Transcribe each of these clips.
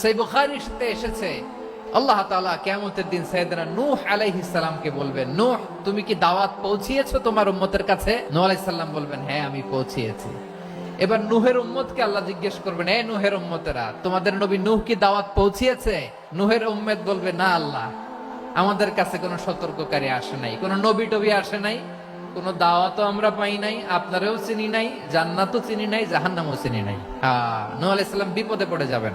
সেই বুখারিতে এসেছে। আল্লাহ তাআলা কিয়ামতের দিন সাইয়েদনা নূহ আলাইহিস সালামকে বলবেন, নূহ, তুমি কি দাওয়াত পৌঁছিয়েছো তোমার উম্মতের কাছে? নূহ আলাইহিস সালাম বলবেন হ্যাঁ আমি পৌঁছিয়েছি। এবার নূহের উম্মতকে আল্লাহ জিজ্ঞেস করবেন, এ নূহের উম্মতেরা, তোমাদের নবী নূহ কি দাওয়াত পৌঁছিয়েছে? নূহের উম্মত বলবে, না আল্লাহ, আমাদের কাছে কোনো সতর্ককারী আসে নাই, কোনো নবী টবি আসে নাই, কোনো দাওয়াতও আমরা পাই নাই, আপনারাও চিনি নাই, জান্নাতও চিনি নাই, জাহান্নামও চিনি নাই। হ্যাঁ নূহ আলাইহিস সালাম বিপদে পড়ে যাবেন।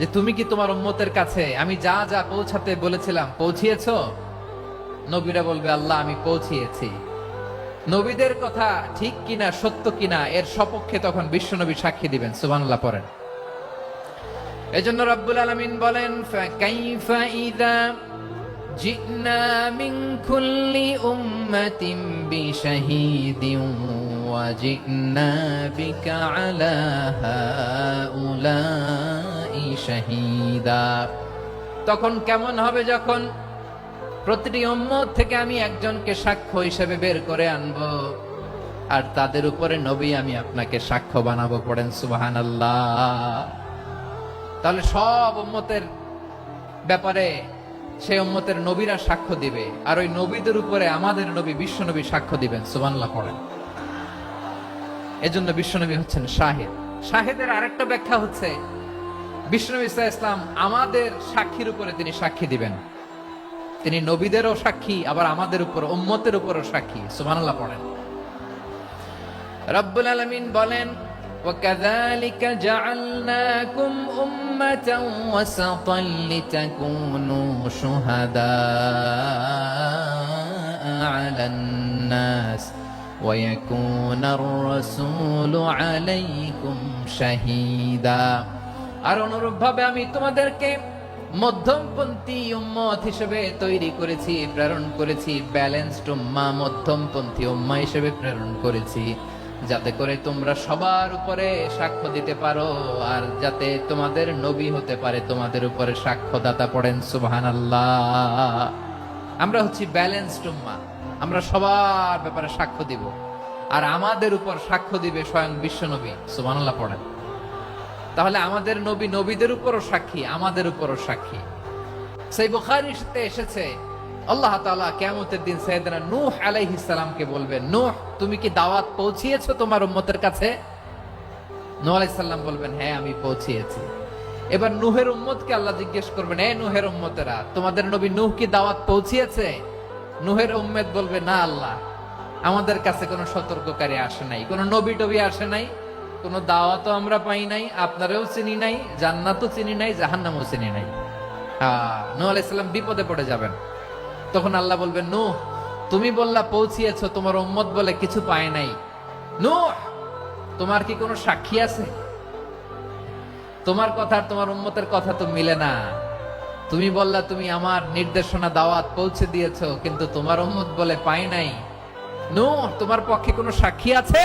যে তুমি কি তোমার উম্মতের কাছে আমি যা যা পৌঁছাতে বলেছিলাম, পৌঁছিয়েছ? নবীরা বলবে, আল্লাহ, আমি পৌঁছিয়েছি। নবীদের কথা ঠিক কিনা, সত্য কিনা, এর সপক্ষে তখন বিশ্বনবী সাক্ষী দিবেন, সুবহানাল্লাহ, পড়েন। এজন্য রব্বুল আলামিন বলেন বিকা আলা হাউলাই শাহিদা। তখন কেমন হবে যখন প্রতিটি উম্মত থেকে আমি একজনকে সাক্ষ্য হিসেবে বের করে আনব, আর তাদের উপরে নবী আমি আপনাকে সাক্ষ্য বানাবো পড়েন সুবহানাল্লাহ। তাহলে সব উম্মতের ব্যাপারে সেই উম্মতের নবীরা সাক্ষ্য দিবে, আর ওই নবীদের উপরে আমাদের নবী, বিশ্বনবী সাক্ষ্য দিবেন, সুবহানাল্লাহ পড়েন। এজন্য বিশ্বনবী হচ্ছেন শাহেদ। শাহেদের আরেকটা ব্যাখ্যা হচ্ছে বিশ্বনবী ইসা ইসলাম আমাদের সাক্ষীর উপরে তিনি সাক্ষী দিবেন তিনি নবীদেরও সাক্ষী আবার আমাদের উপর উম্মতের উপরও সাক্ষী সুবহানাল্লাহ পড়েন রব্বুল আলামিন বলেন وكذلك جعلناكم أمة وسطا لتكونوا شهداء على الناس ويكون الرسول عليكم شهيدا আর অনুরূপভাবে আমি তোমাদেরকে মধ্যমপন্থী হিসেবে তৈরি করেছি, প্রেরণ করেছি মধ্যমপন্থী হিসেবে প্রেরণ করেছি, যাতে করে তোমরা সবার উপরে সাক্ষ্য দিতে পারো আর যাতে তোমাদের নবী হতে পারে, তোমাদের উপরে সাক্ষ্যদাতা পড়েন সুবহান আমরা হচ্ছি ব্যালেন্সড উম্মা, আমরা সবার ব্যাপারে সাক্ষ্য দিব, আর আমাদের উপর সাক্ষ্য দিবে স্বয়ং বিশ্বনবী সুবহানাল্লাহ পড়েন। তাহলে আমাদের নবী নবীদের উপরও সাক্ষী, আমাদের উপরও সাক্ষী। সেই বুখারিতে এসেছে, আল্লাহ তাআলা কিয়ামতের দিন সাইয়েদনা নূহ সালামকে বলবেন নূহ, তুমি কি দাওয়াত পৌঁছিয়েছো তোমার উম্মতের কাছে? সালাম বলবেন হ্যাঁ আমি পৌঁছিয়েছি। এবার নূহের উম্মতকে আল্লাহ জিজ্ঞেস করবেন, এ নূহের উম্মতেরা, তোমাদের নবী নূহ কি দাওয়াত পৌঁছিয়েছে? নূহের উম্মত বলবে, না আল্লাহ, আমাদের কাছে কোনো সতর্ককারী আসে নাই, কোনো নবী টবি আসে নাই। কোনো দাওয়াতও আমরা পাই নাই, আপনারাও চিনি নাই, জান্নাতও চিনি নাই, জাহান্নামও চিনি নাই। হ্যাঁ বিপদে পড়ে যাবেন। তখন আল্লাহ বলবেন, নূহ, তুমি বললা পৌঁছিয়েছো, তোমার উম্মত বলে কিছু পায় নাই। নূহ, তোমার কি কোনো সাক্ষী আছে? তোমার কথা তোমার উম্মতের কথা তো মিলে না। তুমি বললা, তুমি আমার নির্দেশনা, দাওয়াত পৌঁছে দিয়েছ, কিন্তু তোমার উম্মত বলে পাই নাই। নূহ, তোমার পক্ষে কোনো সাক্ষী আছে?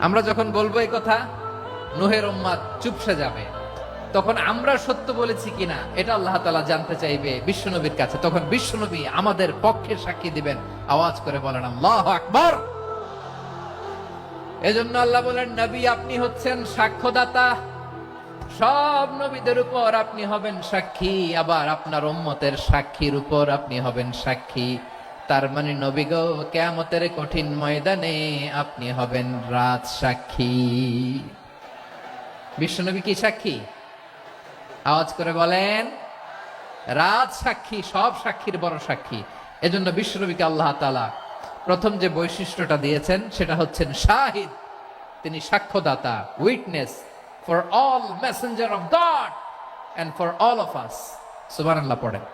আমরা যখন বলব এই কথা, নুহের উম্মাদ চুপসে যাবে। তখন আমরা সত্য বলেছি কিনা, এটা আল্লাহ তালা জানতে চাইবে বিশ্বনবীর কাছে। তখন বিশ্বনবী আমাদের পক্ষে সাক্ষী দিবেন। আওয়াজ করে বলেন, আল্লাহ আকবর! এজন্য আল্লাহ বলেন, নবী, আপনি হচ্ছেন সাক্ষ্যদাতা। সব নবীদের উপর আপনি হবেন সাক্ষী। আবার আপনার উম্মতের সাক্ষীর উপর আপনি হবেন সাক্ষী। তার মানে নবী গো, কেয়ামতের কঠিন ময়দানে আপনি হবেন রাজ সাক্ষী বিশ্বনবী কি সাক্ষী? আওয়াজ করে বলেন রাজ সাক্ষী সব সাক্ষীর বড় সাক্ষী। এজন্য বিশ্বনবীকে আল্লাহ তাআলা প্রথম যে বৈশিষ্ট্যটা দিয়েছেন, সেটা হচ্ছেন শাহিদ। তিনি সাক্ষ্যদাতা witness for all messenger of God and for all of us সুবহানাল্লাহ, পড়েন।